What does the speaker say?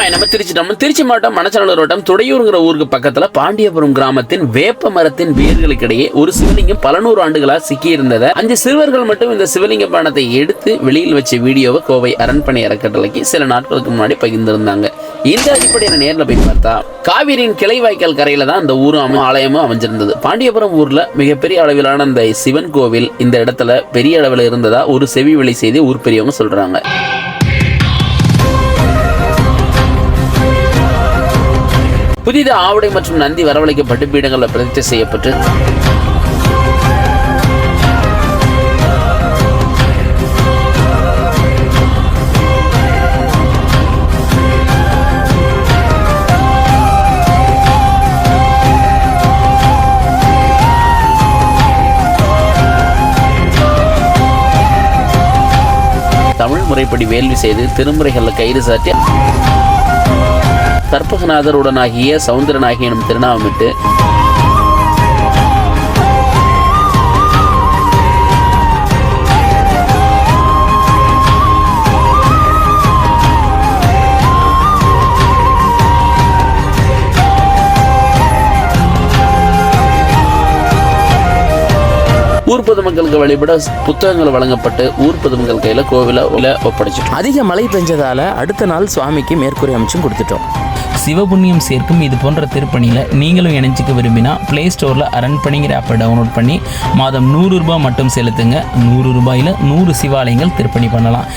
நமச்சிவாய் நம்ம திருச்சி நம்ம திருச்சி மாவட்டம் மணச்சநல்லூர் வட்டம் துடையூருங்கிற ஊருக்கு பக்கத்துல பாண்டியபுரம் கிராமத்தின் வேப்ப மரத்தின் வேர்களுக்கிடையே ஒரு சிவலிங்கம் பல நூறு ஆண்டுகளா சிக்கி இருந்ததை அஞ்சு சிறுவர்கள் மட்டும் இந்த சிவலிங்க பானத்தை எடுத்து வெளியில் வச்ச வீடியோவை கோவை அரண்மனை அறக்கட்டளைக்கு சில நாட்களுக்கு முன்னாடி பகிர்ந்திருந்தாங்க. இந்த அடிப்படையில நேரில் போய் பார்த்தா காவிரியின் கிளை வாய்க்கால் கரையில தான் அந்த ஊரும் ஆலயமும் அமைஞ்சிருந்தது. பாண்டியபுரம் ஊர்ல மிகப்பெரிய அளவிலான அந்த சிவன் கோவில் இந்த இடத்துல பெரிய அளவில் இருந்ததா ஒரு செவி வழி செய்தி ஊர் பெரியவங்க சொல்றாங்க. புதித ஆவடை மற்றும் நந்தி வரவழைக்கப்பட்டு பீடங்களில் பிரதிஷ்டை செய்யப்பட்டு தமிழ் முறைப்படி வேள்வி செய்து திருமுறைகளில் கயிறு சாட்டி கற்பகநாதருடனாகிய சவுந்தரனாகிய எனும் திருநாமமிட்டு ஊர் பொதுமக்களுக்கு வழிபட புத்தகங்கள் வழங்கப்பட்டு ஊர் பொதுமக்கள் கையில கோவில ஒப்படைச்சிட்டோம். அதிக மழை பெஞ்சதால அடுத்த நாள் சுவாமிக்கு மேற்கூரை அமைச்சும் கொடுத்துட்டோம். சிவபுண்ணியம் சேர்க்கும் இது போன்ற திருப்பணியில் நீங்களும் இணைஞ்சிக்க விரும்பினா ப்ளே ஸ்டோரில் அரண்பணிங்கிற ஆப்பை டவுன்லோட் பண்ணி மாதம் நூறு ரூபாய் மட்டும் செலுத்துங்க. நூறு ரூபாயில் நூறு சிவாலயங்கள் திருப்பணி பண்ணலாம்.